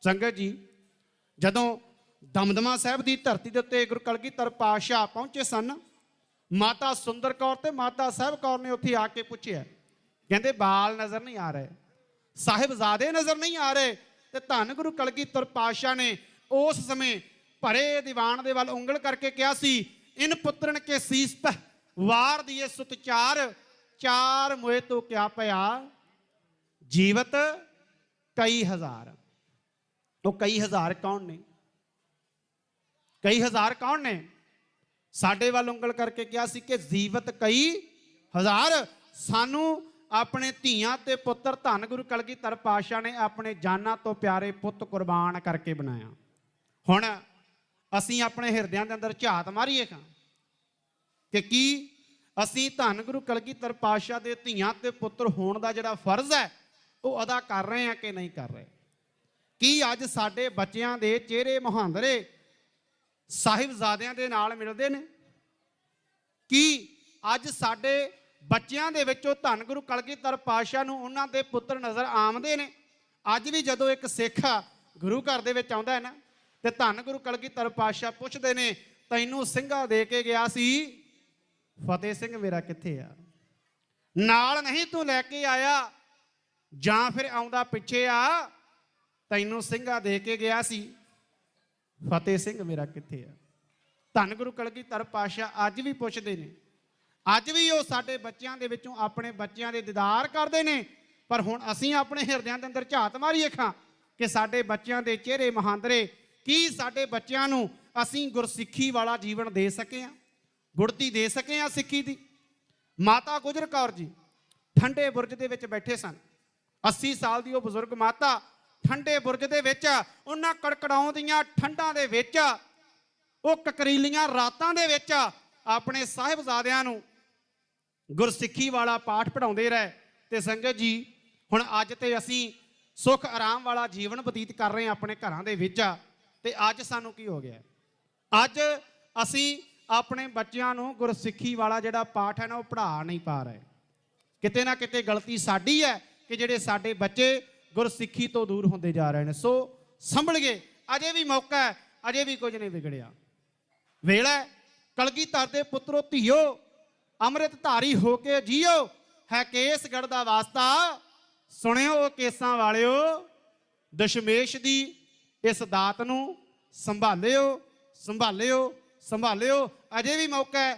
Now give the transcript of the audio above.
ਸੰਗਤ ਜੀ, ਜਦੋਂ ਦਮਦਮਾ ਸਾਹਿਬ ਦੀ ਧਰਤੀ ਦੇ ਉੱਤੇ ਗੁਰੂ ਕਲਗੀਧਰ ਪਾਤਸ਼ਾਹ ਪਹੁੰਚੇ ਸਨ, ਮਾਤਾ ਸੁੰਦਰ ਕੌਰ ਤੇ ਮਾਤਾ ਸਾਹਿਬ ਕੌਰ ਨੇ ਉੱਥੇ ਆ ਕੇ ਪੁੱਛਿਆ। ਕਹਿੰਦੇ, ਬਾਲ ਨਜ਼ਰ ਨਹੀਂ ਆ ਰਹੇ। ਸਾਹਿਬਜ਼ਾਦੇ ਨਜ਼ਰ ਨਹੀਂ ਆ ਰਹੇ। ਤੇ ਧੰਨ ਗੁਰੂ ਕਲਗੀਧਰ ਪਾਤਸ਼ਾਹ ਨੇ ਉਸ ਸਮੇਂ ਭਰੇ ਦੀਵਾਨ ਦੇ ਵੱਲ ਉਂਗਲ ਕਰਕੇ ਕਿਹਾ ਸੀ, ਇਨ ਪੁੱਤਰਨ ਕੇ ਸੀਸ ਪਹ ਵਾਰ ਦੀਏ ਸੁਤਚਾਰ ਚਾਰ ਮੋਏ ਤੋਂ ਕਿਆ ਪਿਆ? ਜੀਵਤ ਕਈ ਹਜ਼ਾਰ। ਉਹ ਕਈ ਹਜ਼ਾਰ ਕੌਣ ਨੇ ਕਈ ਹਜ਼ਾਰ ਕੌਣ ਨੇ ਸਾਡੇ ਵੱਲ ਉਂਗਲ ਕਰਕੇ ਕਿਹਾ ਸੀ ਕਿ ਜੀਵਤ ਕਈ ਹਜ਼ਾਰ ਸਾਨੂੰ ਆਪਣੇ ਧੀਆਂ ਤੇ ਪੁੱਤਰ ਧੰਨ ਗੁਰੂ ਕਲਗੀਧਰ ਪਾਤਸ਼ਾਹ ਨੇ ਆਪਣੇ ਜਾਨਾਂ ਤੋਂ ਪਿਆਰੇ ਪੁੱਤ ਕੁਰਬਾਨ ਕਰਕੇ ਬਣਾਇਆ ਹੁਣ ਅਸੀਂ ਆਪਣੇ ਹਿਰਦਿਆਂ ਦੇ ਅੰਦਰ ਝਾਤ ਮਾਰੀਏ ਖਾਂ ਕਿ ਕੀ ਅਸੀਂ ਧੰਨ ਗੁਰੂ ਕਲਗੀਧਰ ਪਾਤਸ਼ਾਹ ਦੇ ਧੀਆਂ ਤੇ ਪੁੱਤਰ ਹੋਣ ਦਾ ਜਿਹੜਾ ਫਰਜ਼ ਹੈ ਉਹ ਅਦਾ ਕਰ ਰਹੇ ਹਾਂ ਕਿ ਨਹੀਂ ਕਰ ਰਹੇ ਕੀ ਅੱਜ ਸਾਡੇ ਬੱਚਿਆਂ ਦੇ ਚਿਹਰੇ ਮੁਹਾਂਦਰੇ ਸਾਹਿਬਜ਼ਾਦਿਆਂ ਦੇ ਨਾਲ ਮਿਲਦੇ ਨੇ? ਕੀ ਅੱਜ ਸਾਡੇ ਬੱਚਿਆਂ ਦੇ ਵਿੱਚੋਂ ਧੰਨ ਗੁਰੂ ਕਲਗੀਧਰ ਪਾਤਸ਼ਾਹ ਨੂੰ ਉਹਨਾਂ ਦੇ ਪੁੱਤਰ ਨਜ਼ਰ ਆਉਂਦੇ ਨੇ? ਅੱਜ ਵੀ ਜਦੋਂ ਇੱਕ ਸਿੱਖ ਗੁਰੂ ਘਰ ਦੇ ਵਿੱਚ ਆਉਂਦਾ ਹੈ ਨਾ, ਤੇ ਧੰਨ ਗੁਰੂ ਕਲਗੀਧਰ ਪਾਤਸ਼ਾਹ ਪੁੱਛਦੇ ਨੇ, ਤੈਨੂੰ ਸਿੰਘਾ ਦੇ ਕੇ ਗਿਆ ਸੀ? ਫਤਿਹ ਸਿੰਘ ਮੇਰਾ ਕਿੱਥੇ ਆ? ਨਾਲ ਨਹੀਂ ਤੂੰ ਲੈ ਕੇ ਆਇਆ? ਜਾਂ ਫਿਰ ਆਉਂਦਾ ਪਿੱਛੇ ਆ? ਤੈਨੂੰ ਸਿੰਘਾ ਦੇ ਕੇ ਗਿਆ ਸੀ। ਫਤਿਹ ਸਿੰਘ ਮੇਰਾ ਕਿੱਥੇ ਆ? ਧੰਨ ਗੁਰੂ ਕਲਗੀਧਰ ਪਾਤਸ਼ਾਹ ਅੱਜ ਵੀ ਪੁੱਛਦੇ ਨੇ। ਅੱਜ ਵੀ ਉਹ ਸਾਡੇ ਬੱਚਿਆਂ ਦੇ ਵਿੱਚੋਂ ਆਪਣੇ ਬੱਚਿਆਂ ਦੇ ਦੀਦਾਰ ਕਰਦੇ ਨੇ। ਪਰ ਹੁਣ ਅਸੀਂ ਆਪਣੇ ਹਿਰਦਿਆਂ ਦੇ ਅੰਦਰ ਝਾਤ ਮਾਰੀਏ ਖਾਂ ਕਿ ਸਾਡੇ ਬੱਚਿਆਂ ਦੇ ਚਿਹਰੇ ਮਹਾਂਦਰੇ ਕੀ ਸਾਡੇ ਬੱਚਿਆਂ ਨੂੰ ਅਸੀਂ ਗੁਰਸਿੱਖੀ ਵਾਲਾ ਜੀਵਨ ਦੇ ਸਕੇ ਆ, ਗੁੜਤੀ ਦੇ ਸਕੇ ਆ ਸਿੱਖੀ ਦੀ। ਮਾਤਾ ਗੁਜਰ ਕੌਰ ਜੀ ਠੰਡੇ ਬੁਰਜ ਦੇ ਵਿੱਚ ਬੈਠੇ ਸਨ। 80 ਸਾਲ ਦੀ ਉਹ ਬਜ਼ੁਰਗ ਮਾਤਾ ਠੰਡੇ ਬੁਰਜ ਦੇ ਵਿੱਚ, ਉਹਨਾਂ ਕੜਕੜਾਉਂਦੀਆਂ ਠੰਡਾਂ ਦੇ ਵਿੱਚ, ਉਹ ਕਕਰੀਲੀਆਂ ਰਾਤਾਂ ਦੇ ਵਿੱਚ ਆਪਣੇ ਸਾਹਿਬਜ਼ਾਦਿਆਂ ਨੂੰ ਗੁਰਸਿੱਖੀ ਵਾਲਾ ਪਾਠ ਪੜਾਉਂਦੇ ਰਹੇ। ਤੇ ਸੰਗਤ ਜੀ, ਹੁਣ ਅੱਜ ਤੇ ਅਸੀਂ ਸੁੱਖ ਆਰਾਮ ਵਾਲਾ ਜੀਵਨ ਬਤੀਤ ਕਰ ਰਹੇ ਹਾਂ ਆਪਣੇ ਘਰਾਂ ਦੇ ਵਿੱਚ। ਤੇ ਅੱਜ ਸਾਨੂੰ ਕੀ ਹੋ ਗਿਆ? ਅੱਜ ਅਸੀਂ ਆਪਣੇ ਬੱਚਿਆਂ ਨੂੰ ਗੁਰਸਿੱਖੀ ਵਾਲਾ ਜਿਹੜਾ ਪਾਠ ਹੈ ਨਾ, ਉਹ ਪੜ੍ਹਾ ਨਹੀਂ ਪਾ ਰਹੇ। ਕਿਤੇ ਨਾ ਕਿਤੇ ਗਲਤੀ ਸਾਡੀ ਹੈ ਕਿ ਜਿਹੜੇ ਸਾਡੇ ਬੱਚੇ ਗੁਰਸਿੱਖੀ ਤੋਂ ਦੂਰ ਹੁੰਦੇ ਜਾ ਰਹੇ ਨੇ। ਸੋ ਸੰਭਲ ਗਏ। ਅਜੇ ਵੀ ਮੌਕਾ ਹੈ ਅਜੇ ਵੀ ਕੁਝ ਨਹੀਂ ਵਿਗੜਿਆ। ਵੇਲਾ ਹੈ, ਕਲਗੀਧਰ ਦੇ ਪੁੱਤਰੋ ਧੀਓ ਅੰਮ੍ਰਿਤ ਧਾਰੀ ਹੋ ਕੇ ਜੀਓ। ਹੈ ਕੇਸਗੜ ਦਾ ਵਾਸਤਾ। ਸੁਣਿਓ ਕੇਸਾਂ ਵਾਲਿਓ ਦਸ਼ਮੇਸ਼ ਦੀ ਇਸ ਦਾਤ ਨੂੰ। ਸੰਭਾਲਿਓ ਸੰਭਾਲਿਓ ਸੰਭਾਲਿਓ। ਅਜੇ ਵੀ ਮੌਕਾ ਹੈ।